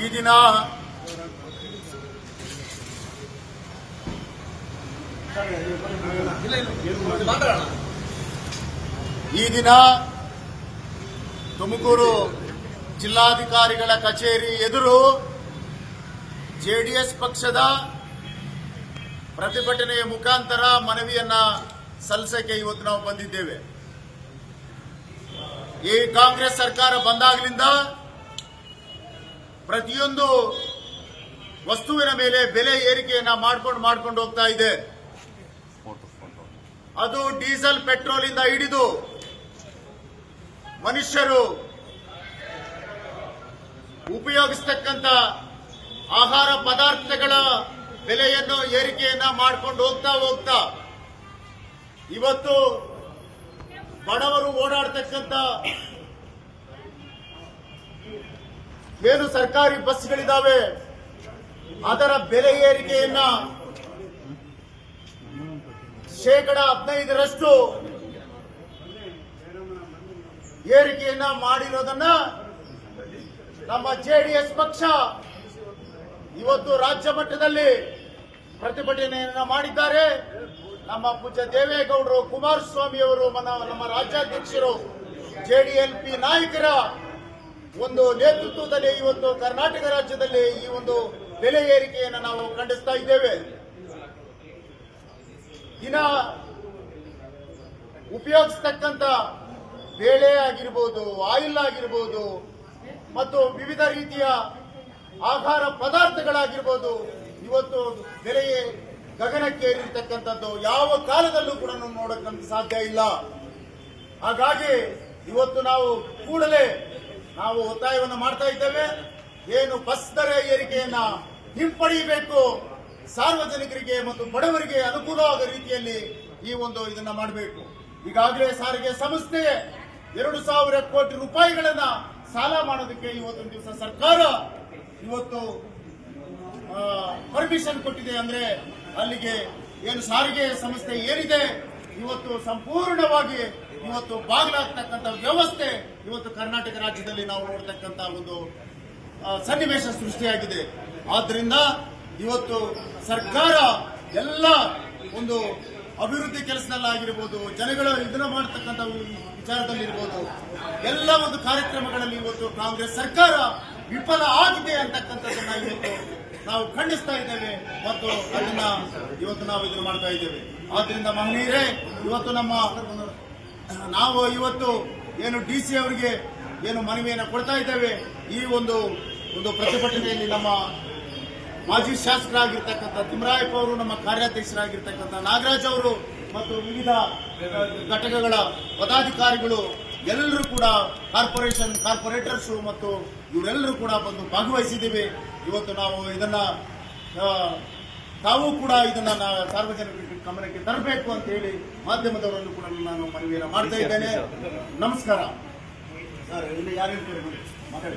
ಈ ದಿನ ಈ ದಿನ ತುಮಕೂರು ಜಿಲ್ಲಾಧಿಕಾರಿಗಳ ಕಚೇರಿ ಎದುರು ಜೆಡಿಎಸ್ ಪಕ್ಷದ ಪ್ರತಿಭಟನೆಯ ಮುಖಾಂತರ ಮನವಿಯನ್ನ ಸಲ್ಲಿಸಕ್ಕೆ ಇವತ್ತು ನಾವು ಬಂದಿದ್ದೇವೆ. ಈ ಕಾಂಗ್ರೆಸ್ ಸರ್ಕಾರ ಬಂದಾಗಲಿಂದ ಪ್ರತಿಯೊಂದು ವಸ್ತುವಿನ ಮೇಲೆ ಬೆಲೆ ಏರಿಕೆಯನ್ನ ಮಾಡ್ಕೊಂಡು ಮಾಡ್ಕೊಂಡು ಹೋಗ್ತಾ ಇದೆ. ಅದು ಡೀಸೆಲ್ ಪೆಟ್ರೋಲ್ ಇಂದ ಹಿಡಿದು ಮನುಷ್ಯರು ಉಪಯೋಗಿಸ್ತಕ್ಕಂಥ ಆಹಾರ ಪದಾರ್ಥಗಳ ಬೆಲೆಯನ್ನು ಏರಿಕೆಯನ್ನ ಮಾಡ್ಕೊಂಡು ಹೋಗ್ತಾ ಹೋಗ್ತಾ ಇವತ್ತು ಬಡವರು ಓಡಾಡ್ತಕ್ಕಂಥ ಏನು ಸರ್ಕಾರಿ ಬಸ್ಗಳಿದಾವೆ. ಅದರ ಬೆಲೆ ಏರಿಕೆಯನ್ನ ಶೇಕಡ ಹದಿನೈದರಷ್ಟು ಏರಿಕೆಯನ್ನ ಮಾಡಿರೋದನ್ನ ನಮ್ಮ ಜೆಡಿಎಸ್ ಪಕ್ಷ ಇವತ್ತು ರಾಜ್ಯ ಮಟ್ಟದಲ್ಲಿ ಪ್ರತಿಭಟನೆಯನ್ನ ಮಾಡಿದ್ದಾರೆ. ನಮ್ಮ ಪೂಜ್ಯ ದೇವೇಗೌಡರು, ಕುಮಾರಸ್ವಾಮಿಯವರು ನಮ್ಮ ರಾಜ್ಯಾಧ್ಯಕ್ಷರು, ಜೆಡಿಎಲ್ಪಿ ನಾಯಕರ ಒಂದು ನೇತೃತ್ವದಲ್ಲಿ ಇವತ್ತು ಕರ್ನಾಟಕ ರಾಜ್ಯದಲ್ಲಿ ಈ ಒಂದು ಬೆಲೆ ಏರಿಕೆಯನ್ನು ನಾವು ಖಂಡಿಸ್ತಾ ಇದ್ದೇವೆ. ದಿನ ಉಪಯೋಗಿಸ್ತಕ್ಕಂಥ ಬೇಳೆ ಆಗಿರ್ಬೋದು, ಆಯಿಲ್ ಆಗಿರ್ಬೋದು, ಮತ್ತು ವಿವಿಧ ರೀತಿಯ ಆಹಾರ ಪದಾರ್ಥಗಳಾಗಿರ್ಬೋದು, ಇವತ್ತು ಬೆಲೆ ಗಗನಕ್ಕೇರಿರ್ತಕ್ಕಂಥದ್ದು ಯಾವ ಕಾಲದಲ್ಲೂ ಕೂಡ ನೋಡಕ್ ನಮ್ಗೆ ಸಾಧ್ಯ ಇಲ್ಲ. ಹಾಗಾಗಿ ಇವತ್ತು ನಾವು ಕೂಡಲೇ ನಾವು ಒತ್ತಾಯವನ್ನು ಮಾಡ್ತಾ ಇದ್ದೇವೆ. ಏನು ಬಸ್ ದರ ಏರಿಕೆಯನ್ನ ಹಿಂಪಡೆಯಬೇಕು. ಸಾರ್ವಜನಿಕರಿಗೆ ಮತ್ತು ಬಡವರಿಗೆ ಅನುಕೂಲವಾದ ರೀತಿಯಲ್ಲಿ ಈ ಒಂದು ಇದನ್ನ ಮಾಡಬೇಕು. ಈಗಾಗಲೇ ಸಾರಿಗೆ ಸಂಸ್ಥೆ ಎರಡು ಸಾವಿರ ಕೋಟಿ ರೂಪಾಯಿಗಳನ್ನ ಸಾಲ ಮಾಡೋದಕ್ಕೆ ಇವತ್ತೊಂದು ದಿವಸ ಸರ್ಕಾರ ಇವತ್ತು ಪರ್ಮಿಷನ್ ಕೊಟ್ಟಿದೆ ಅಂದ್ರೆ ಅಲ್ಲಿಗೆ ಏನು ಸಾರಿಗೆ ಸಂಸ್ಥೆ ಏನಿದೆ, ಇವತ್ತು ಸಂಪೂರ್ಣವಾಗಿ ಇವತ್ತು ಬಾಗಿಲಾಗ್ತಕ್ಕಂಥ ವ್ಯವಸ್ಥೆ ಇವತ್ತು ಕರ್ನಾಟಕ ರಾಜ್ಯದಲ್ಲಿ ನಾವು ನೋಡ್ತಕ್ಕಂಥ ಒಂದು ಸನ್ನಿವೇಶ ಸೃಷ್ಟಿಯಾಗಿದೆ. ಆದ್ರಿಂದ ಇವತ್ತು ಸರ್ಕಾರ ಎಲ್ಲ ಒಂದು ಅಭಿವೃದ್ಧಿ ಕೆಲಸದಲ್ಲಾಗಿರ್ಬೋದು ಜನಗಳ ಇದನ್ನ ಮಾಡತಕ್ಕಂಥ ವಿಚಾರದಲ್ಲಿರ್ಬೋದು ಎಲ್ಲ ಒಂದು ಕಾರ್ಯಕ್ರಮಗಳಲ್ಲಿ ಇವತ್ತು ಕಾಂಗ್ರೆಸ್ ಸರ್ಕಾರ ವಿಫಲ ಆಗಿದೆ ಅಂತಕ್ಕಂಥದ್ದನ್ನ ಇವತ್ತು ನಾವು ಖಂಡಿಸ್ತಾ ಇದ್ದೇವೆ ಮತ್ತು ಅದನ್ನ ಇವತ್ತು ನಾವು ಇದನ್ನು ಮಾಡ್ತಾ ಇದ್ದೇವೆ. ಆದ್ರಿಂದ ಮಹನೀಯರೇ, ಇವತ್ತು ನಮ್ಮ ನಾವು ಇವತ್ತು ಏನು ಡಿ ಸಿ ಅವರಿಗೆ ಏನು ಮನವಿಯನ್ನು ಕೊಡ್ತಾ ಇದ್ದೇವೆ. ಈ ಒಂದು ಒಂದು ಪ್ರತಿಭಟನೆಯಲ್ಲಿ ನಮ್ಮ ಮಾಜಿ ಶಾಸಕರಾಗಿರ್ತಕ್ಕಂಥ ತಿಮ್ಮರಾಯಪ್ಪ ಅವರು, ನಮ್ಮ ಕಾರ್ಯಾಧ್ಯಕ್ಷರಾಗಿರ್ತಕ್ಕಂಥ ನಾಗರಾಜ್ ಅವರು ಮತ್ತು ವಿವಿಧ ಘಟಕಗಳ ಪದಾಧಿಕಾರಿಗಳು ಎಲ್ಲರೂ ಕೂಡ ಕಾರ್ಪೊರೇಷನ್ ಕಾರ್ಪೊರೇಟರ್ಸ್ ಮತ್ತು ಇವರೆಲ್ಲರೂ ಕೂಡ ಬಂದು ಭಾಗವಹಿಸಿದ್ದೀವಿ. ಇವತ್ತು ನಾವು ಇದನ್ನ ತಾವು ಕೂಡ ಇದನ್ನ ಸಾರ್ವಜನಿಕರಿಗೆ ಗಮನಕ್ಕೆ ತರಬೇಕು ಅಂತ ಹೇಳಿ ಮಾಧ್ಯಮದವರನ್ನು ಕೂಡ ನಾನು ಮನವಿಯನ್ನು ಮಾಡ್ತಾ ಇದ್ದೇನೆ. ನಮಸ್ಕಾರ. ಸರ್ ಇಲ್ಲಿ ಯಾರು ಹೇಳ್ತಾರೆ ಮಾತಾಡಿ.